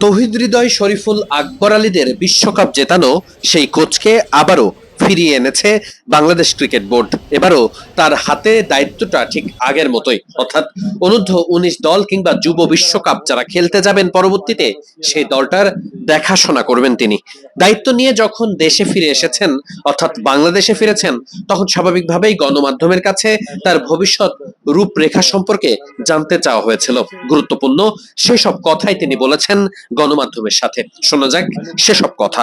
তহিদ হৃদয় শরীফুল আকবর আলীদের বিশ্বকাপ জেতানো সেই কোচকে আবারও ফিরিয়ে এনেছে বাংলাদেশ ক্রিকেট বোর্ড। এবারও তার হাতে দায়িত্বটা ঠিক আগের মতোই। অর্থাৎ অনূর্ধ্ব উনিশ দল কিংবা যুব বিশ্বকাপ যারা খেলতে যাবেন পরবর্তীতে সেই দলটার দেখাশোনা করবেন তিনি। দায়িত্ব নিয়ে যখন দেশে ফিরে এসেছেন অর্থাৎ বাংলাদেশে ফিরেছেন তখন স্বাভাবিকভাবেই গণমাধ্যমের কাছে তার ভবিষ্যৎ রূপরেখা সম্পর্কে জানতে চাওয়া হয়েছিল। গুরুত্বপূর্ণ সেসব কথাই তিনি বলেছেন গণমাধ্যমের সাথে। শোনা যাক সেসব কথা।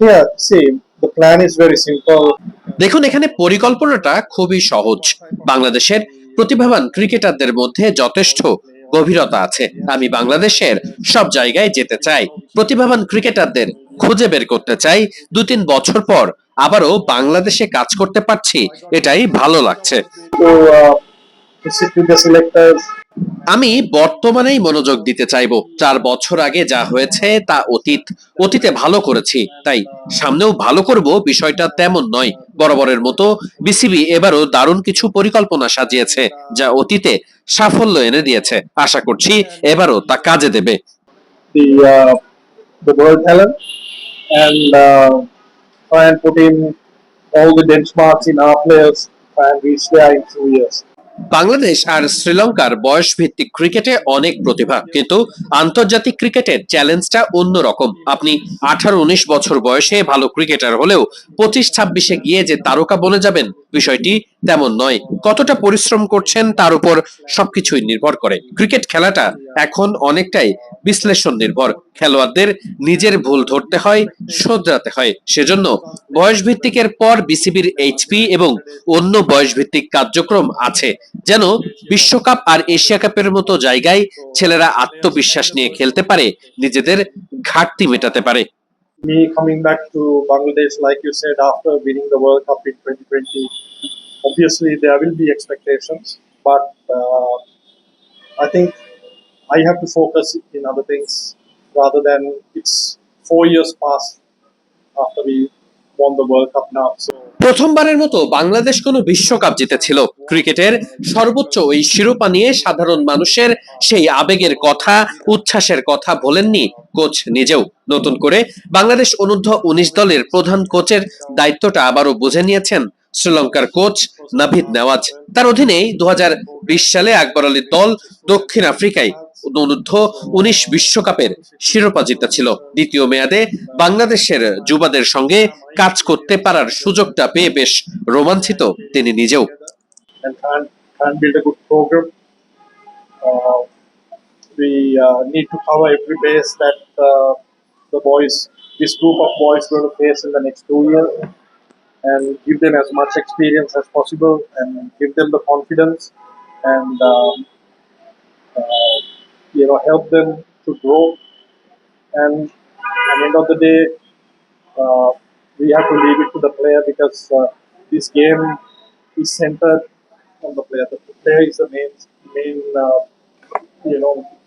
Yeah, see, the plan is very simple. দেখুন এখানে পরিকল্পনাটা খুবই সহজ। বাংলাদেশের প্রতিভাবান ক্রিকেটারদের মধ্যে যথেষ্ট গভীরতা আছে। আমি বাংলাদেশের সব জায়গায় যেতে চাই। প্রতিভাবান ক্রিকেটারদের খুঁজে বের করতে চাই। দু তিন বছর পর আবারও বাংলাদেশে কাজ করতে পারছি। এটাই ভালো লাগছে। To, আমি বর্তমানেই মনোযোগ দিতে চাইব। চার বছর আগে যা হয়েছে তা অতীত অতীতে ভালো করেছি। তাই সামনেও ভালো করব বিষয়টা তেমন নয়। বরাবরের মতো বিসিবি এবারও দারুণ কিছু পরিকল্পনা সাজিয়েছে যা অতীতে সাফল্য এনে দিয়েছে। আশা করছি এবারও তা কাজে দেবে। The uh, the world talent, and uh, try and put in all the benchmarks in our players and reach there in two years. Bangladesh আর শ্রীলঙ্কার বয়স ভিত্তিক ক্রিকেটে অনেক প্রতিভা, কিন্তু আন্তর্জাতিক ক্রিকেটের চ্যালেঞ্জটা অন্যরকম। আপনি আঠারো উনিশ বছর বয়সে ভালো ক্রিকেটার হলেও পঁচিশ ছাব্বিশে গিয়ে যে তারকা বনে যাবেন, বিষয়টি তেমন নয়। কতটা পরিশ্রম করছেন তার উপর সবকিছুই নির্ভর করে। ক্রিকেট খেলাটা এখন অনেকটাই বিশ্লেষণ নির্ভর। খেলোয়াড়দের নিজের ভুল ধরতে হয় শোধরাতে হয় সেজন্য বয়স ভিত্তিকের পর বিসিবির এইচপি এবং অন্য বয়স ভিত্তিক কার্যক্রম আছে যেন বিশ্বকাপ আর এশিয়া কাপের মতো জায়গায় ছেলেরা আত্মবিশ্বাস নিয়ে খেলতে পারে নিজেদের ঘাটতি মেটাতে পারে Me coming back to Bangladesh, like you said, after winning the World Cup in 2020, obviously there will be expectations, but uh, I think I have to focus in other things rather than it's four years past after we won the World Cup now. So. প্রথমবারের মতো বাংলাদেশ কোনো বিশ্বকাপ জিতেছিল। ক্রিকেটের সর্বোচ্চ ওই শিরোপা নিয়ে সাধারণ মানুষের সেই আবেগের কথা, উচ্ছ্বাসের কথা বলেননি কোচ নিজেও। নতুন করে বাংলাদেশ অনূর্ধ্ব উনিশ দলের প্রধান কোচের দায়িত্বটা আবারও বুঝে নিয়েছেন শ্রীলঙ্কার কোচ নাভিদ নেওয়াজ। তার অধীনেই দু হাজার বিশ সালে আকবর আলীর দল দক্ষিণ আফ্রিকায় অনূর্ধ্ব উনিশ বিশ্বকাপের শিরোপা জিতেছিল দ্বিতীয় মেয়াদে বাংলাদেশের যুবাদের সঙ্গে কাজ করতে পারার সুযোগটা পেয়ে বেশ রোমাঞ্চিত তিনি নিজেও. Uh, we uh, need to cover every base that uh, the boys, this group of boys, going to face in the next two years, and give them as much experience as possible, and give them the confidence, and um, uh, you know help them to grow. And at the end of the day, uh, we have to leave it to the player because uh, this game is centered on the player. The player is the main, main, uh, you know,